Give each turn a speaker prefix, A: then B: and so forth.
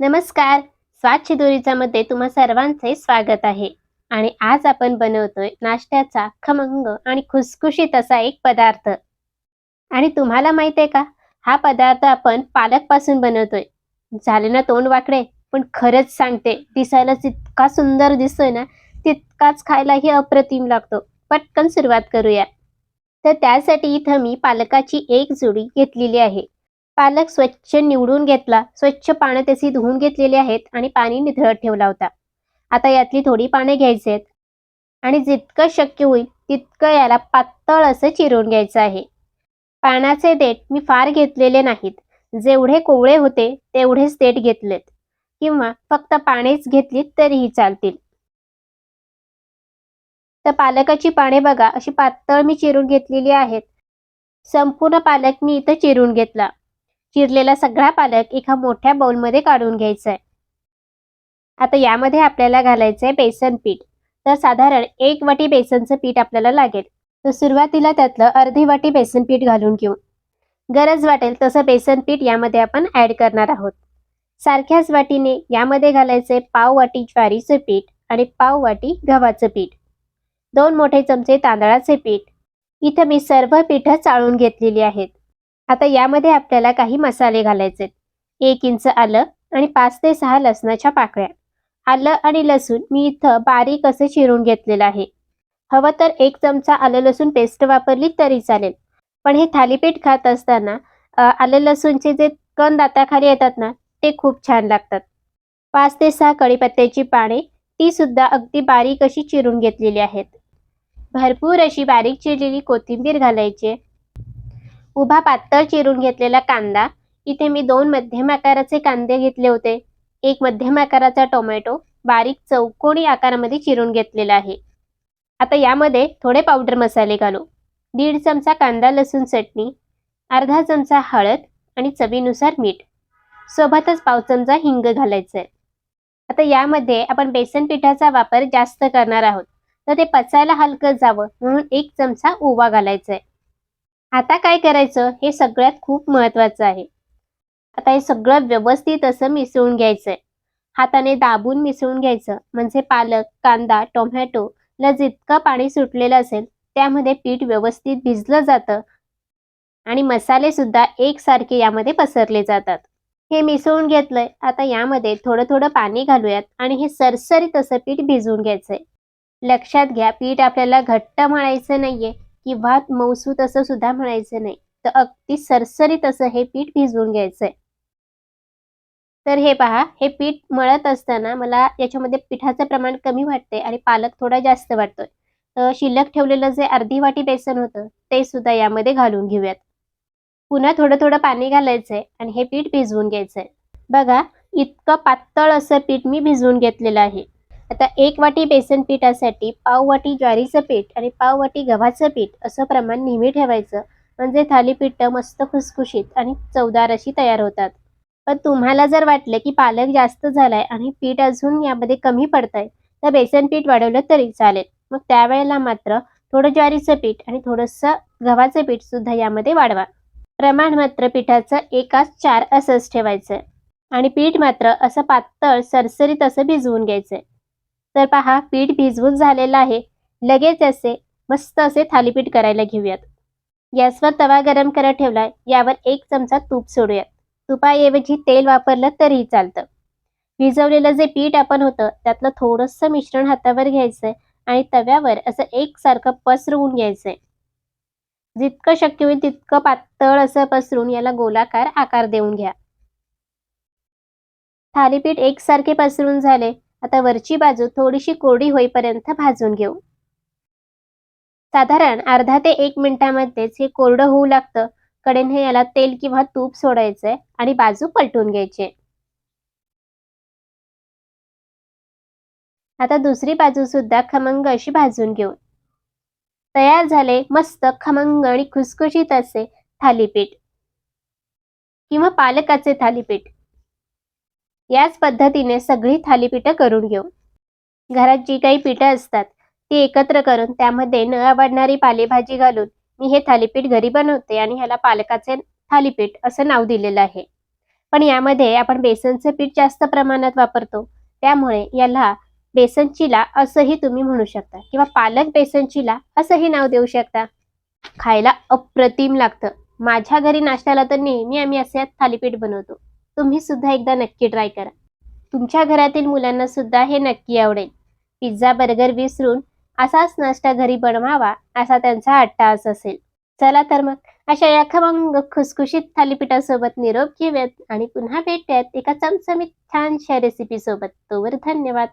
A: नमस्कार. स्वाद शिदोरीचामध्ये तुम्हा सर्वांचे स्वागत आहे. आणि आज आपण बनवतोय नाश्त्याचा खमंग आणि खुसखुशीत असा एक पदार्थ. आणि तुम्हाला माहीत आहे का? हा पदार्थ आपण पालकपासून बनवतोय. झाले ना तोंड वाकडे? पण खरंच सांगते दिसायला जितका सुंदर दिसतोय ना तितकाच खायलाही अप्रतिम लागतो. पटकन सुरुवात करूया. तर त्यासाठी इथं मी पालकाची एक जोडी घेतलेली आहे. पालक स्वच्छ निवडून घेतला. स्वच्छ पानं त्याची धुवून घेतलेली आहेत आणि पाणी निथळत ठेवला होता. आता यातली थोडी पाने घ्यायची आहेत. आणि जितकं शक्य होईल तितकं याला पातळ असं चिरून घ्यायचं आहे. पानाचे देठ मी फार घेतलेले नाहीत. जेवढे कोवळे होते तेवढेच देठ घेतलेत. किंवा फक्त पानेच घेतलीत तरीही चालतील. तर पालकाची पाने बघा अशी पातळ मी चिरून घेतलेली आहेत. संपूर्ण पालक मी इथं चिरून घेतला. चिरलेला सगळा पालक एका मोठ्या बाउलमध्ये काढून घ्यायचा आहे आता यामध्ये आपल्याला घालायचं आहे बेसन पीठ. तर साधारण एक वाटी बेसनचं पीठ आपल्याला लागेल. तर सुरुवातीला त्यातलं अर्धी वाटी बेसन पीठ घालून घेऊ. गरज वाटेल तसं बेसन पीठ यामध्ये आपण ऍड करणार आहोत. सारख्याच वाटीने यामध्ये घालायचे पाव वाटी ज्वारीचं पीठ आणि पाव वाटी गव्हाचं पीठ. दोन मोठे चमचे तांदळाचे पीठ. इथं मी सर्व पीठं चाळून घेतलेली आहेत. आता यामध्ये आपल्याला काही मसाले घालायचे एक इंच आलं आणि पाच ते सहा लसणाच्या पाकळ्या. आलं आणि लसूण मी इथं बारीक असं चिरून घेतलेलं आहे. हवं तर एक चमचा आलं लसूण पेस्ट वापरली तरी चालेल. पण हे थालीपीठ खात असताना आलं लसूणचे जे कण दाताखाली येतात ना ते खूप छान लागतात. पाच ते सहा कढीपत्त्याची पाने ती सुद्धा अगदी बारीक अशी चिरून घेतलेली आहेत. भरपूर अशी बारीक चिरलेली कोथिंबीर घालायची उभा पातळ चिरून घेतलेला कांदा. इथे मी दोन मध्यम आकाराचे कांदे घेतले होते. एक मध्यम आकाराचा टोमॅटो बारीक चौकोनी आकारामध्ये चिरून घेतलेला आहे. आता यामध्ये थोडे पावडर मसाले घालू. दीड चमचा कांदा लसूण चटणी अर्धा चमचा हळद आणि चवीनुसार मीठ. सोबतच पाव चमचा हिंग घालायचं आहे आता यामध्ये आपण बेसन पिठाचा वापर जास्त करणार आहोत. तर ते पचायला हलकं जावं म्हणून एक चमचा ओवा घालायचा आहे आता काय करायचं? हे सगळ्यात खूप महत्वाचं आहे. आता हे सगळं व्यवस्थित असं मिसळून घ्यायचंय. हाताने दाबून मिसळून घ्यायचं. म्हणजे पालक कांदा टोमॅटो ला जितकं पाणी सुटलेलं असेल त्यामध्ये पीठ व्यवस्थित भिजलं जातं आणि मसाले सुद्धा एकसारखे यामध्ये पसरले जातात. हे मिसळून घेतलंय. आता यामध्ये थोडं थोडं पाणी घालूयात आणि हे सरसरीत असं पीठ भिजवून घ्यायचंय. लक्षात घ्या पीठ आपल्याला घट्ट मळायचं नाहीये. किंवा मौसूत असं सुद्धा म्हणायचं नाही. तर अगदी सरसरीत असं हे पीठ भिजवून घ्यायचंय. तर हे पहा हे पीठ मळत असताना मला याच्यामध्ये पिठाचं प्रमाण कमी वाटते आणि पालक थोडा जास्त वाटतोय. तर शिल्लक ठेवलेलं जे अर्धी वाटी बेसन होतं ते सुद्धा यामध्ये घालून घेऊयात. पुन्हा थोडं थोडं पाणी घालायचंय आणि हे पीठ भिजवून घ्यायचंय. बघा इतकं पातळ असं पीठ मी भिजवून घेतलेलं आहे. आता एक वाटी बेसन पिठासाठी पाव वाटी ज्वारीचं पीठ आणि पाव वाटी गव्हाचं पीठ असं प्रमाण नेहमी ठेवायचं. म्हणजे थालीपीठ मस्त खुसखुशीत आणि चवदार अशी तयार होतात. पण तुम्हाला जर वाटलं की पालक जास्त झालाय आणि पीठ अजून यामध्ये कमी पडतंय तर बेसन पीठ वाढवलं तरी चालेल. मग त्यावेळेला मात्र थोडं ज्वारीचं पीठ आणि थोडंसं गव्हाचं पीठ सुद्धा यामध्ये वाढवा. प्रमाण मात्र पिठाचं एकाच चार असंच ठेवायचं. आणि पीठ मात्र असं पातळ सरसरीत असं भिजवून घ्यायचंय तर पहा पीठ भिजवून झालेलं आहे. लगेच असे मस्त असे थालीपीठ करायला घेऊयात. गॅसवर तवा गरम करत ठेवलाय. यावर एक चमचा तूप सोडूयात. तुपाऐवजी तेल वापरलं तरीही चालतं. भिजवलेलं जे पीठ आपण होतं त्यातलं थोडंसं मिश्रण हातावर घ्यायचंय आणि तव्यावर असं एकसारखं पसरवून घ्यायचंय. जितकं शक्य होईल तितकं पातळ असं पसरून याला गोलाकार आकार देऊन घ्या. थालीपीठ एकसारखे पसरून झाले आता वरची बाजू थोडीशी कोरडी होईपर्यंत भाजून घेऊ. साधारण अर्धा ते एक मिनिटामध्येच हे कोरडं होऊ लागतं. कडेने याला तेल किंवा तूप सोडायचंय आणि बाजू पलटून घ्यायची. आता दुसरी बाजू सुद्धा खमंग अशी भाजून घेऊ. तयार झाले मस्त खमंग आणि खुसखुशीत असे थालीपीठ किंवा पालकाचे थालीपीठ. याच पद्धतीने सगळी थालीपीठं करून घेऊ. घरात जी काही पिठं असतात ती एकत्र करून त्यामध्ये न आवडणारी पालेभाजी घालून मी हे थालीपीठ घरी बनवते आणि ह्याला पालकाचे थालीपीठ असं नाव दिलेलं आहे. पण यामध्ये आपण बेसनचं पीठ जास्त प्रमाणात वापरतो त्यामुळे याला बेसन चिला असंही तुम्ही म्हणू शकता किंवा पालक बेसन चिला असंही नाव देऊ शकता. खायला अप्रतिम लागतं. माझ्या घरी नाश्त्याला तर नेहमी आम्ही असे थालीपीठ बनवतो. तुम्ही सुद्धा एकदा नक्की ट्राय करा. तुमच्या घरातील मुलांना सुद्धा हे नक्की आवडेल. पिझ्झा बर्गर विसरून असाच नाश्ता घरी बनवावा असा त्यांचा अट्टास असेल. चला तर मग अशा या खमंग खुसखुशीत थालीपीठासोबत निरोप घेऊयात आणि पुन्हा भेटूयात एका चमचमीत छानशा रेसिपी सोबत. तोवर धन्यवाद.